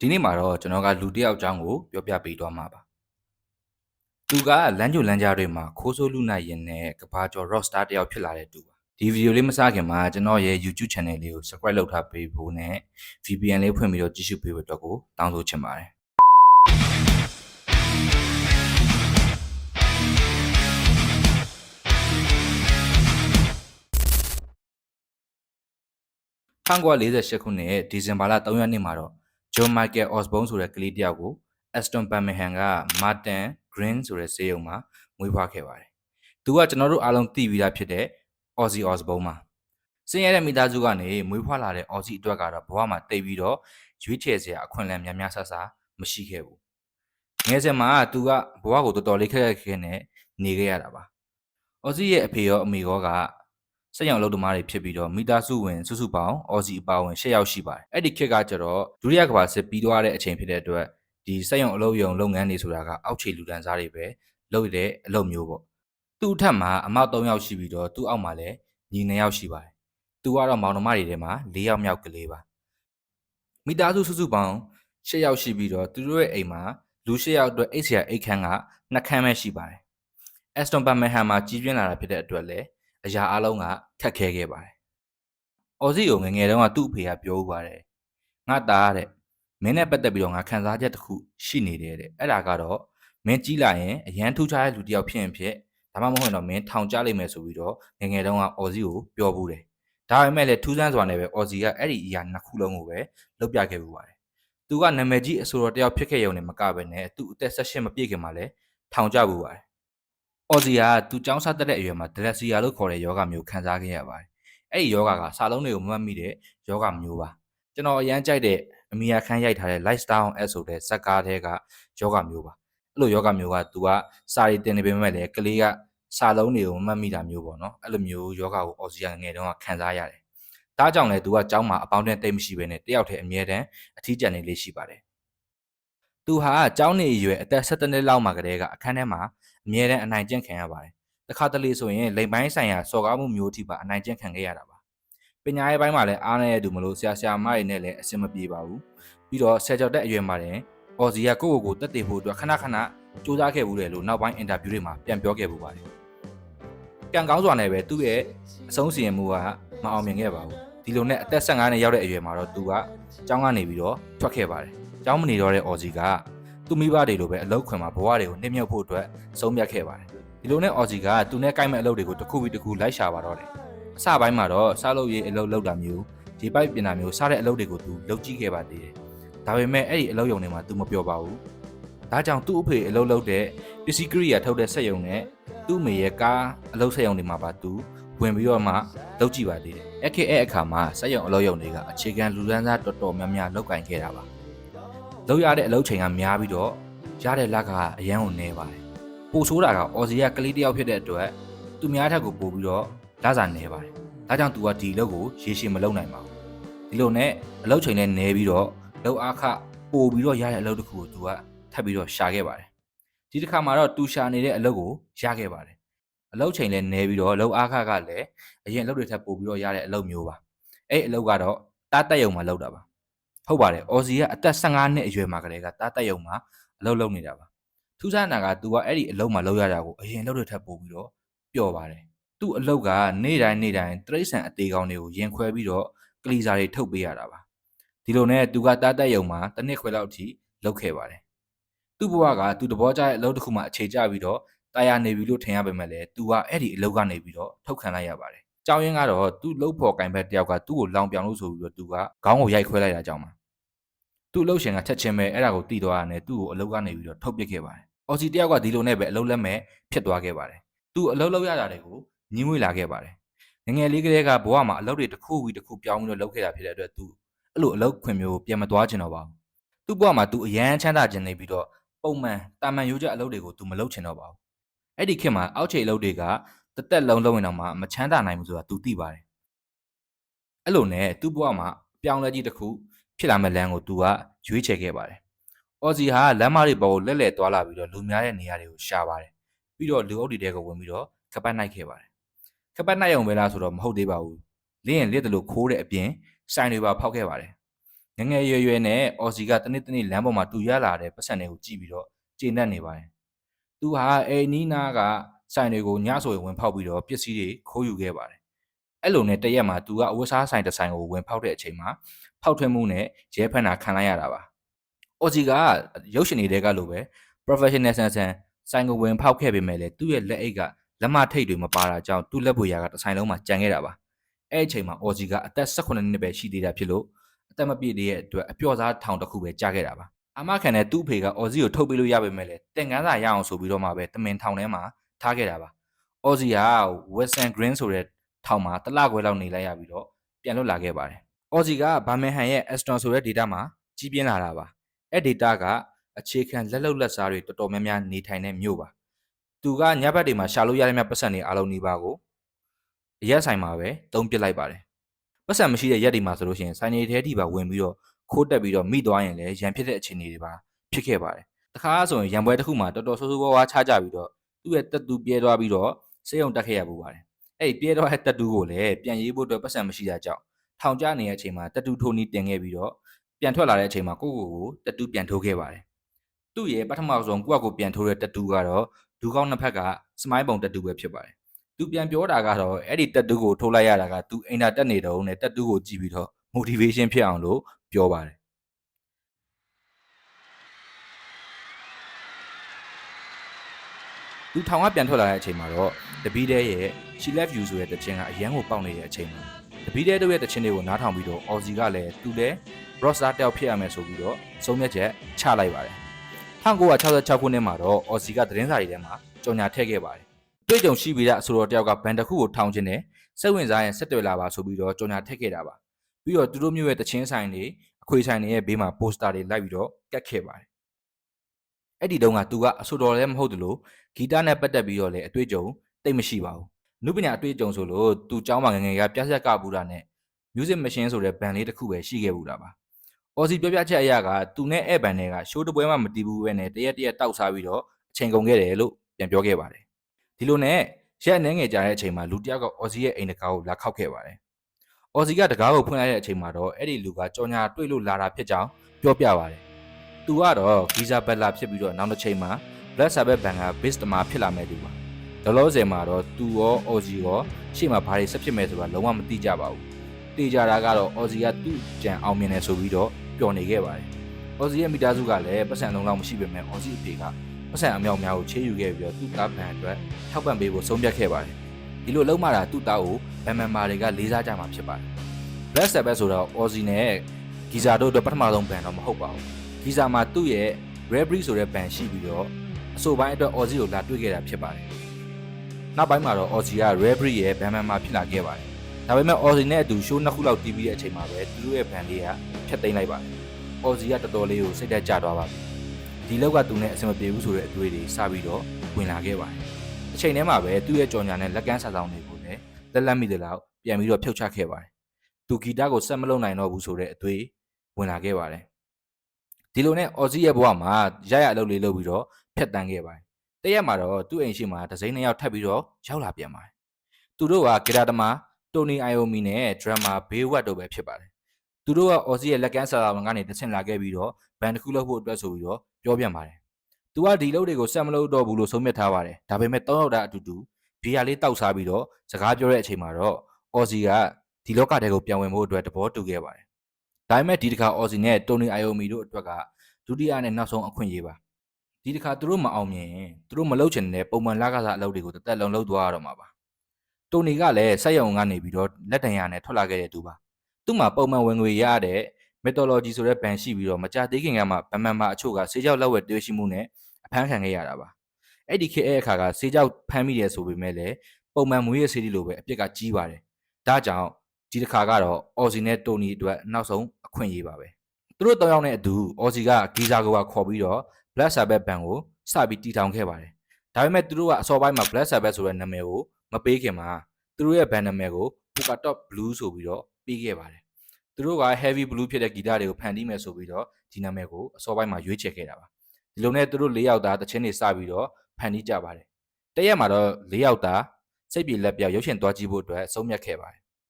ဒီနေ့မှာတော့ကျွန်တော်ကလူတစ်ယောက်အကြောင်းကိုပြောပြပေးသွားမှာပါသူကလမ်းကြိုလမ်းကြားတွေမှာခိုးဆိုးလူနိုင်ရင်နဲ့ကဘာကျော် rockstar တစ်ယောက်ဖြစ်လာတဲ့သူပါဒီဗီဒီယိုလေးမစခင်မှာကျွန်တော်ရဲ့ YouTube channel လေးကို subscribe လုပ်ထားပေးဖို့နဲ့ VPN လေးဖွင့်ပြီးတော့ကြည့်ရှုပေးဖို့အတွက်ကိုတောင်းဆိုချင်ပါတယ်1948ခုနှစ်ဒီဇင်ဘာလ3ရက်နေ့မှာတော့ John Michael Osborne ဆိုတဲ့ကလေးတစ်ယောက်ကို Aston Birmingham က Martin Green ဆိုတဲ့ဆေးရုံမှာမွေးဖွားခဲ့ပါတယ်။သူကကျွန်တော်တို့အားလုံးသိပြီးသားဖြစ်တဲ့ Ozzy Osbourne ပါ။စင်ရတဲ့မိသားစုကနေမွေးဖွားလာတဲ့ Ozzy အတွက်ကတော့ဘဝမှာတိတ်ပြီးတော့ရွေးချယ်စရာအခွင့်အလမ်းများများဆဆမရှိခဲ့ဘူး။ငယ်စဉ်မှာသူကဘဝကိုတော်တော်လေးခက်ခက်ခဲခဲနဲ့နေခဲ့ရတာပါ။ Ozzy ရဲ့အဖေရောအမေရောက စက်ရုံအလုပ်သမားတွေဖြစ်ပြီးတော့မိသားစုဝင်စုစုပေါင်းအော်စီအပါဝင်၈ယောက်ရှိပါတယ်။အဲ့ဒီခေတ်ကကျတော့ဒုတိယကမ္ဘာစစ်ပြီးသွားတဲ့အချိန်ဖြစ်တဲ့အတွက်ဒီစက်ရုံအလုပ်ရုံလုပ်ငန်းတွေဆိုတာကအောက်ခြေလူတန်းစားတွေပဲလုပ်ရတဲ့အလုပ်မျိုးပေါ့။သူ့အထက်မှာအမ၃ယောက်ရှိပြီးတော့သူ့အောက်မှာလည်းညီ၂ယောက်ရှိပါတယ်။သူကတော့မောင်နှမတွေထဲမှာ၄ယောက်မြောက်ကလေးပါ။မိသားစုစုစုပေါင်း၈ယောက်ရှိပြီးတော့သူတို့ရဲ့အိမ်မှာလူ၈ယောက်အတွက်အိတ်ဆရာအိတ်ခန်းကနှစ်ခန်းပဲရှိပါတယ်။ Aston Birmingham မှာကြီးပြင်းလာတာဖြစ်တဲ့အတွက်လည်း အရာအလုံးကခက်ခဲခဲ့ပါတယ်။အော်စီကိုငယ်ငယ်တုန်းကသူ့အဖေကပြောဦးပါတယ်။ငါသားတဲ့မင်းနဲ့ပတ်သက်ပြီးတော့ငါခံစားချက်တစ်ခုရှိနေတယ်တဲ့။အဲ့ဒါကတော့မင်းကြီးလာရင်အရန်ထူးခြားတဲ့လူတစ်ယောက်ဖြစ်ရင်ဖြစ်ဒါမှမဟုတ်ရင်တော့မင်းထောင်ကျလိမ့်မယ်ဆိုပြီးတော့ငယ်ငယ်တုန်းကအော်စီကိုပြောဘူးတယ်။ဒါပေမဲ့လည်းထူးဆန်းစွာနဲ့ပဲအော်စီကအဲ့ဒီအရာနှစ်ခုလုံးကိုပဲလုပ်ပြခဲ့ပူပါတယ်။သူကနာမည်ကြီးအဆိုတော်တစ်ယောက်ဖြစ်ခဲ့ရုံနဲ့မကဘဲနဲ့သူ့အသက်16မပြည့်ခင်မှာလည်းထောင်ကျပူပါတယ်။ အော်စီကသူចောင်းစားတက်တဲ့အရွယ်မှာဒလက်စီယာလို့ခေါ်တဲ့ယောဂမျိုးခံစားခဲ့ရပါတယ်။အဲ့ဒီယောဂကစာလုံးတွေကိုမမှတ်မိတဲ့ယောဂမျိုးပါ။ကျွန်တော်အရန်ကြိုက်တဲ့အမီယာခန်းရိုက်ထားတဲ့ lifestyle s ဆိုတဲ့ဇက်ကားထဲကယောဂမျိုးပါ။အဲ့လိုယောဂမျိုးကသူကစာရီတင်နေပေမဲ့လည်းကလေးကစာလုံးတွေကိုမမှတ်မိတာမျိုးပေါ့နော်။အဲ့လိုမျိုးယောဂကိုအော်စီကငယ်တုန်းကခံစားရတယ်။ဒါကြောင့်လည်းသူကကျောင်းမှာအပေါင်းနဲ့တိတ်မရှိဘဲနဲ့တယောက်တည်းအမြဲတမ်းအထီးကျန်နေလေးရှိပါတယ်။ သူဟာကျောင်းနေအရွယ်အသက်17နှစ်လောက်မှာကတည်းကအခန်းထဲမှာအမြဲတမ်းအနိုင်ကျင့်ခံရပါတယ်။တခါတလေဆိုရင်လိမ်ပိုင်းဆိုင်ရာစော်ကားမှုမျိုးအထိပါအနိုင်ကျင့်ခံခဲ့ရတာပါ။ပညာရေးပိုင်းမှာလည်းအားနည်းရတူမလို့ဆရာဆရာမတွေနဲ့လည်းအဆင်မပြေပါဘူး။ပြီးတော့ဆယ်ကျော်တက်အရွယ်မှာတင်အော်စီကကိုယ့်ကိုယ်ကိုတက်တည်ဖို့အတွက်ခဏခဏစူးစမ်းခဲ့ဘူးလေလို့နောက်ပိုင်းအင်တာဗျူးတွေမှာပြန်ပြောခဲ့ပူပါတယ်။ကံကောင်းစွာနဲ့ပဲသူ့ရဲ့အဆုံးစီရင်မှုကမအောင်မြင်ခဲ့ပါဘူး။ဒီလိုနဲ့အသက်15နှစ်ရောက်တဲ့အရွယ်မှာတော့သူကကျောင်းကနေပြီးတော့ထွက်ခဲ့ပါတယ်။ ကျောင်းမနေတော့တဲ့အော်စီကသူ့မိဘတွေလိုပဲအလောက်ခွင်မှာဘဝတွေကိုနှိမ့်မြုပ်ဖို့အတွက်ဆုံးဖြတ်ခဲ့ပါတယ်ဒီလိုနဲ့အော်စီကသူနဲ့ကိုက်မဲ့အလုပ်တွေကိုတစ်ခုပြီးတစ်ခုလိုက်ရှာပါတော့တယ်အစပိုင်းမှာတော့စားလုပ်ရေးအလုပ်လုပ်တာမျိုးဒီပိုက်ပြင်တာမျိုးစားတဲ့အလုပ်တွေကိုသူလုပ်ကြည့်ခဲ့ပါသေးတယ်ဒါပေမဲ့အဲ့ဒီအလုပ်ရုံတွေမှာသူမပြောပါဘူးဒါကြောင့်သူ့အဖေအလုပ်လုပ်တဲ့ပစ္စည်းကိရိယာထုတ်တဲ့စက်ရုံနဲ့သူ့မိရဲ့ကားအလုပ်စက်ရုံတွေမှာပါသူဝင်ပြီးတော့မှလုပ်ကြည့်ပါသေးတယ်။အခက်အဲ့အခါမှာစက်ရုံအလုပ်ရုံတွေကအခြေခံလူဒန်းစားတော်တော်များများလောက်ကင်ခဲ့တာပါ။ လုပ်ရတဲ့အလုပ်ချိန်ကများပြီးတော့ရတဲ့လက်ကအရန်ကိုနေပါတယ်။ပိုဆိုးတာကအော်စီကကလေးတယောက်ဖြစ်တဲ့အတွက်သူများထက်ကိုပို့ပြီးတော့လစာနေပါတယ်။ဒါကြောင့်သူကဒီအလုပ်ကိုရေရှည်မလုပ်နိုင်ပါဘူး။ဒီလိုနဲ့အလုပ်ချိန်လည်းနေပြီးတော့လောက်အားခပို့ပြီးတော့ရတဲ့အလုပ်တစ်ခုကိုသူကထပ်ပြီးတော့ရှာခဲ့ပါတယ်။ဒီတစ်ခါမှာတော့သူရှာနေတဲ့အလုပ်ကိုရခဲ့ပါတယ်။အလုပ်ချိန်လည်းနေပြီးတော့လောက်အားခကလည်းအရင်အလုပ်တွေထပ်ပို့ပြီးတော့ရတဲ့အလုပ်မျိုးပါ။အဲ့အလုပ်ကတော့တားတက်ယုံမှာလုပ်တာပါ။ ဟုတ်ပါတယ်။အော်စီကအသက်15နှစ်အရွယ်မှာကလေးကတားတက်ယုံမှာအလုပ်လုပ်နေတာပါထူးဆန်းတာက तू ကအဲ့ဒီအလုပ်မှာလုပ်ရတာကိုအရင်လုပ်တဲ့ထက်ပိုပြီးတော့ပျော်ပါတယ်သူ့အလုပ်ကနေ့တိုင်းနေ့တိုင်းတရိษံအသေးကောင်းတွေကိုရင်ခွဲပြီးတော့ကလီစာတွေထုတ်ပေးရတာပါဒီလိုနဲ့သူကတားတက်ယုံမှာတစ်နှစ်ခွဲလောက်အထိလုပ်ခဲ့ပါတယ်သူ့ဘဝကသူတဘောကြတဲ့အလုပ်တစ်ခုမှအခြေကျပြီးတော့တာယာနေပြီလို့ထင်ရပေမဲ့လည်းသူကအဲ့ဒီအလုပ်ကနေပြီးတော့ထုတ်ခံလိုက်ရပါတယ် ကြောင်းရင်းကတော့သူ့လှုပ်ဖော်ကင်ဘက်တယောက်ကသူ့ကိုလောင်ပြောင်လို့ဆိုပြီးတော့သူကခေါင်းကိုရိုက်ခွဲလိုက်တာကြောင့်ပါသူ့အလုပ်ရှင်ကချက်ချင်းပဲအဲ့ဒါကိုတီးသွားတာနဲ့သူ့ကိုအလုပ်ကနေပြီးတော့ထုတ်ပစ်ခဲ့ပါတယ်။အော်စီတယောက်ကဒီလိုနဲ့ပဲအလုပ်လက်မဲ့ဖြစ်သွားခဲ့ပါတယ်။သူ့အလုပ်လုပ်ရတာတွေကိုညှိမွေးလာခဲ့ပါတယ်။ငငယ်လေးကလေးကဘဝမှာအလုပ်တွေတစ်ခုပြီးတစ်ခုပြောင်းပြီးတော့လုပ်ခဲ့တာဖြစ်တဲ့အတွက်သူအဲ့လိုအလုပ်ခွင်မျိုးပြန်မသွားချင်တော့ပါဘူး။သူ့ဘဝမှာသူအရန်ချမ်းသာခြင်းနေပြီးတော့ပုံမှန်တာမန်ရိုးကျအလုပ်တွေကိုသူမလုပ်ချင်တော့ပါဘူး။အဲ့ဒီခေတ်မှာအောက်ခြေအလုပ်တွေက တသက်လုံးလုံးဝင်တော့မှမချမ်းသာနိုင်ဘူးဆိုတာသူသိပါတယ်။အဲ့လိုနဲ့သူ့ဘဝမှာပြောင်းလဲကြီးတစ်ခုဖြစ်လာမဲ့လမ်းကိုသူကရွေးချယ်ခဲ့ပါတယ်။အော်စီဟာလမ်းမတွေပေါ်ကိုလက်လက်သွားလာပြီးတော့လူများတဲ့နေရာတွေကိုရှာပါတယ်။ပြီးတော့လူအုပ်တွေတဲကိုဝင်ပြီးတော့ကပတ်နိုင်ခဲ့ပါတယ်။ကပတ်နိုင်အောင်ပဲလားဆိုတော့မဟုတ်သေးပါဘူး။လင်းရင်လက်တလို့ခိုးတဲ့အပြင်ဆိုင်တွေပါဖောက်ခဲ့ပါတယ်ငယ်ငယ်ရွယ်ရွယ်နဲ့အော်စီကတနေ့တနေ့လမ်းပေါ်မှာတူရလာတဲ့ပတ်စံတွေကိုကြည့်ပြီးတော့ကျေနပ်နေပါတယ်။သူဟာအဲနီးနားက ဆိုင်တွေကိုညဆိုရင်ဝင်ဖောက်ပြီးတော့ပစ္စည်းတွေခိုးယူခဲ့ပါတယ်။အဲ့လိုနဲ့တရက်မှာသူကအဝတ်စားဆိုင်တစ်ဆိုင်ကိုဝင်ဖောက်တဲ့အချိန်မှာဖောက်ထွင်းမှုနဲ့ရဲဖမ်းတာခံလိုက်ရတာပါ။အော်စီကရုပ်ရှင်တွေကလိုပဲ professional ဆန်ဆန်ဆိုင်ကိုဝင်ဖောက်ခဲ့ပေမဲ့လည်းသူ့ရဲ့လက်အိတ်ကလက်မထိတ်တွေမပါတာကြောင့်သူ့လက်ပွေရာကတစ်ဆိုင်လုံးမှာကြံခဲ့တာပါ။အဲ့အချိန်မှာအော်စီကအသက်18နှစ်ပဲရှိသေးတာဖြစ်လို့အသက်မပြည့်သေးတဲ့အတွက်အပျော့စားထောင်တစ်ခုပဲကြားခဲ့တာပါ။အမခံတဲ့သူ့အဖေကအော်စီကိုထုတ်ပေးလို့ရပေမဲ့လည်းတင်ကန်းစာရအောင်ဆိုပြီးတော့မှပဲတမင်ထောင်ထဲမှာ ထားခဲ့တာပါ။အော်စီက Western Green ဆိုတဲ့ထောင်မှာတစ်လခွဲလောက်နေလိုက်ရပြီးတော့ပြန်လွတ်လာခဲ့ပါတယ်။အော်စီကဘာမန်ဟန်ရဲ့ Aston ဆိုတဲ့ data မှာကြီးပြင်းလာတာပါ။အဲ့ data ကအခြေခံလက်လုံလက်စားတွေတော်တော်များများနေထိုင်တဲ့မြို့ပါ။သူကညဘက်တွေမှာရှာလို့ရတဲ့မြတ်ပတ်စံတွေအားလုံးနေပါကိုအရက်ဆိုင်မှာပဲတုံးပစ်လိုက်ပါတယ်။ပတ်စံမရှိတဲ့ရက်တွေမှာဆိုလို့ရှိရင်ဆိုင်နေထဲထိပါဝင်ပြီးတော့ခိုးတက်ပြီးတော့မိသွားရင်လည်းရန်ဖြစ်တဲ့အခြေအနေတွေပါဖြစ်ခဲ့ပါတယ်။တခါဆိုရင်ရန်ပွဲတစ်ခုမှာတော်တော်ဆိုးဆိုးဝါးဝါးချကြပြီးတော့ သူ့ရဲ့တက်တူပြဲသွားပြီးတော့စေယုံတက်ခဲ့ရပူပါတယ်။အဲ့ဒီပြဲသွားတဲ့တက်တူကိုလည်းပြန်ရေးဖို့အတွက်ပတ်စံမရှိတာကြောင့်ထောင်ကျနေတဲ့အချိန်မှာတက်တူထိုးနီးတင်ခဲ့ပြီးတော့ပြန်ထွက်လာတဲ့အချိန်မှာကိုကိုကိုတက်တူပြန်ထိုးခဲ့ပါတယ်။သူ့ရဲ့ပထမဆုံးကိုကကိုပြန်ထိုးတဲ့တက်တူကတော့ဒူကောင်းနှစ်ဖက်ကစမိုင်းပုံတက်တူပဲဖြစ်ပါတယ်။သူပြန်ပြောတာကတော့အဲ့ဒီတက်တူကိုထိုးလိုက်ရတာကသူအိမ်သာတက်နေတော့နဲ့တက်တူကိုကြည့်ပြီးတော့ motivation ဖြစ်အောင်လို့ပြောပါတယ် သူထောင်ကပြန်ထွက်လာတဲ့အချိန်မှာတော့တပီးတဲ့ရဲ့ she left you ဆိုတဲ့တခြင်းကအရန်ကိုပေါက်နေတဲ့အချိန်မှာတပီးတဲ့တို့ရဲ့တခြင်းတွေကိုနားထောင်ပြီးတော့ Aussie ကလည်းသူလည်း Rockstar တယောက်ဖြစ်ရမယ်ဆိုပြီးတော့ဆုံးဖြတ်ချက်ချလိုက်ပါတယ်1966ခုနှစ်မှာတော့ Aussie ကသတင်းစာတွေထဲမှာကြော်ညာထည့်ခဲ့ပါတယ်တွေ့ကြုံရှိပြီးတဲ့အဆိုတော်တယောက်ကဘန်တစ်ခုကိုထောင်ခြင်းနဲ့စိတ်ဝင်စားရင်ဆက်တွေ့လာပါဆိုပြီးတော့ကြော်ညာထည့်ခဲ့တာပါပြီးတော့သူတို့မျိုးရဲ့တခြင်းဆိုင်တွေအခွေဆိုင်တွေရဲ့ဘေးမှာပိုစတာတွေလိုက်ပြီးတော့ကတ်ခဲ့ပါတယ်အဲ့ဒီတုန်းကသူကအဆိုတော်လည်းမဟုတ်သလို ဂီတနဲ့ပတ်သက်ပြီးတော့လည်းအတွေ့အကြုံတိတ်မရှိပါဘူးနုပညာအတွေ့အကြုံဆိုလို့သူเจ้าမငငယ်ကပြဆက်ကပူတာနဲ့ music machine ဆိုတဲ့ဘန်လေးတစ်ခုပဲရှိခဲ့ဘူးတာပါအော်စီပြောပြချက်အရာကသူနဲ့အဲ့ဘန်တွေကရှိုးတပွဲမှမတီးဘူးပဲနဲ့တရက်တရက်တောက်စားပြီးတော့အချိန်ကုန်ခဲ့တယ်လို့ပြန်ပြောခဲ့ပါတယ်ဒီလိုနဲ့ရက်နှဲငယ်ကြတဲ့အချိန်မှာလူတစ်ယောက်ကအော်စီရဲ့အိမ်တကားကိုလာခောက်ခဲ့ပါတယ်အော်စီကတကားကိုဖွင့်လိုက်တဲ့အချိန်မှာတော့အဲ့ဒီလူကကြော်ညာတွေ့လို့လာတာဖြစ်ကြောင်းပြောပြပါတယ်သူကတော့ဂီဇာဘက်လာဖြစ်ပြီးတော့နောက်တစ်ချိန်မှာ Black Sabbath ဘန်က bass တမာဖြစ်လာမဲ့သူပါလောလောဆယ်မှာတော့သူရော Ozzy ရောရှေ့မှာဘာတွေဆက်ဖြစ်မဲ့ဆိုတာလုံးဝမသိကြပါဘူးတေကြတာကတော့ Ozzy ကသူ့ကြံအောင်မြင်တယ်ဆိုပြီးတော့ပျော်နေခဲ့ပါတယ် Ozzy ရဲ့မိသားစုကလည်းပတ်စံလုံးလောက်မရှိပေမဲ့ Ozzy အဖေကပတ်စံအမြောက်များကိုချေးယူခဲ့ပြီးတော့သူ့သားဘန်အတွက်ထောက်ပံ့ပေးဖို့ဆုံးဖြတ်ခဲ့ပါတယ်ဒီလိုလုံးမတာသူ့သားကိုဘန်မန်မာတွေကလေးစားကြမှာဖြစ်ပါတယ် Black Sabbath ဆိုတော့ Ozzy နဲ့ဂီဇာတို့အတွက်ပထမဆုံးဘန်တော့မဟုတ်ပါဘူးဂီဇာမှာသူ့ရဲ့ Rebri ဆိုတဲ့ဘန်ရှိပြီးတော့ အဆိုပိုင်းအတွက် Ozzy ကိုလာတွေ့ခဲ့တာဖြစ်ပါတယ်။နောက်ပိုင်းမှာတော့ Ozzy က Rebri ရဲ့ဘန်မန်မှာဖြစ်လာခဲ့ပါတယ်။ဒါပေမဲ့ Ozzy နဲ့အတူ show နှစ်ခုလောက်တီးပြီးတဲ့အချိန်မှာပဲသူတို့ရဲ့ဘန်လေးကဖျက်သိမ်းလိုက်ပါတယ်။ Ozzy ကတော်တော်လေးကိုစိတ်သက်ကြသွားပါပြီ။ဒီလောက်ကသူနဲ့အဆင်မပြေဘူးဆိုတဲ့အတွေ့အတွေစပြီးတော့ဝင်လာခဲ့ပါတယ်။အချိန်ထဲမှာပဲသူ့ရဲ့ကြော်ညာနဲ့လက်ကမ်းစာဆောင်တွေကိုလည်းလက်လက်မိတယ်လောက်ပြန်ပြီးတော့ဖြုတ်ချခဲ့ပါတယ်။သူဂီတကိုဆက်မလုပ်နိုင်တော့ဘူးဆိုတဲ့အတွေ့ဝင်လာခဲ့ပါတယ်။ဒီလိုနဲ့ Ozzy ရဲ့ဘဝမှာရရအလုပ်လေးလုပ်ပြီးတော့ ဖျက်တမ်းခဲ့ပါတယ်။တရက်မှာတော့သူ့အိမ်ရှိမှာဒဇိန်းနှစ်ယောက်ထပ်ပြီးတော့ရောက်လာပြန်ပါတယ်။သူတို့ကဂီတာသမားတိုနီအိုင်ယိုမီနဲ့ဒရမ်မာဘေးဝတ်တို့ပဲဖြစ်ပါတယ်။သူတို့ကအော်စီရဲ့လက်ကမ်းဆာလာဝန်ကနေတဆင့်လာခဲ့ပြီးတော့ဘန်တစ်ခုလုပ်ဖို့အတွက်ဆိုပြီးတော့ပြောပြန်ပါတယ်။သူကဒီလုပ်တွေကိုဆက်မလုပ်တော့ဘူးလို့ဆုံးဖြတ်ထားပါတယ်။ဒါပေမဲ့၃ယောက်တည်းအတူတူဘီယာလေးတောက်စားပြီးတော့စကားပြောတဲ့အချိန်မှာတော့အော်စီကဒီလောကထဲကိုပြန်ဝင်ဖို့အတွက်တဘောတူခဲ့ပါတယ်။ဒါပေမဲ့ဒီတစ်ခါအော်စီနဲ့တိုနီအိုင်ယိုမီတို့အတွက်ကဒုတိယနဲ့နောက်ဆုံးအခွင့်အရေးပါ ဒီတစ်ခါသူတို့မအောင်မြင်ရင်သူတို့မလုပ်ချင်တဲ့ပုံမှန်လကစားအလုပ်တွေကိုတစ်သက်လုံးလုပ်သွားရတော့မှာပါတိုနီကလည်းစက်ရုံကနေပြီးတော့လက်တံရနဲ့ထွက်လာခဲ့တဲ့သူပါသူ့မှာပုံမှန်ဝင်ငွေရတဲ့ methodology ဆိုတဲ့ဘန်ရှိပြီးတော့မကြသေးခင်ကမှဗမန်မာအချို့ကဆေးကြောက်လက်ဝဲတွေ့ရှိမှုနဲ့အဖမ်းခံခဲ့ရတာပါအဲ့ဒီခေတ်အဲ့အခါကဆေးကြောက်ဖမ်းမိတယ်ဆိုပေမဲ့လည်းပုံမှန်မွေးရဆေးဒီလိုပဲအပြစ်ကကြီးပါတယ်ဒါကြောင့်ဒီတစ်ခါကတော့အော်စီနဲ့တိုနီအတွက်နောက်ဆုံးအခွင့်အရေးပါပဲသူတို့တောင်းရောက်တဲ့အတူအော်စီကဂီဇာကိုကခေါ်ပြီးတော့ Black Sabbath ဘန်ကိုစပြီးတည်ထောင်ခဲ့ပါတယ်။ဒါပေမဲ့သူတို့ကအစောပိုင်းမှာ Black Sabbath ဆိုတဲ့နာမည်ကိုမပေးခင်မှာသူတို့ရဲ့ဘန်နာမည်ကို Polka Dot Blue ဆိုပြီးတော့ပေးခဲ့ပါတယ်။သူတို့က Heavy Blue ဖြစ်တဲ့ဂီတတွေကိုဖန်တီးမယ်ဆိုပြီးတော့ဒီနာမည်ကိုအစောပိုင်းမှာရွေးချယ်ခဲ့တာပါ။ဒီလိုနဲ့သူတို့၄ယောက်သားတချင်းတွေစပြီးတော့ဖန်တီးကြပါတယ်။တရက်မှာတော့၄ယောက်သားစိတ်ပြေလက်ပြောက်ရုပ်ရှင်သွားကြည့်ဖို့အတွက်ဆုံးဖြတ်ခဲ့ပါတယ်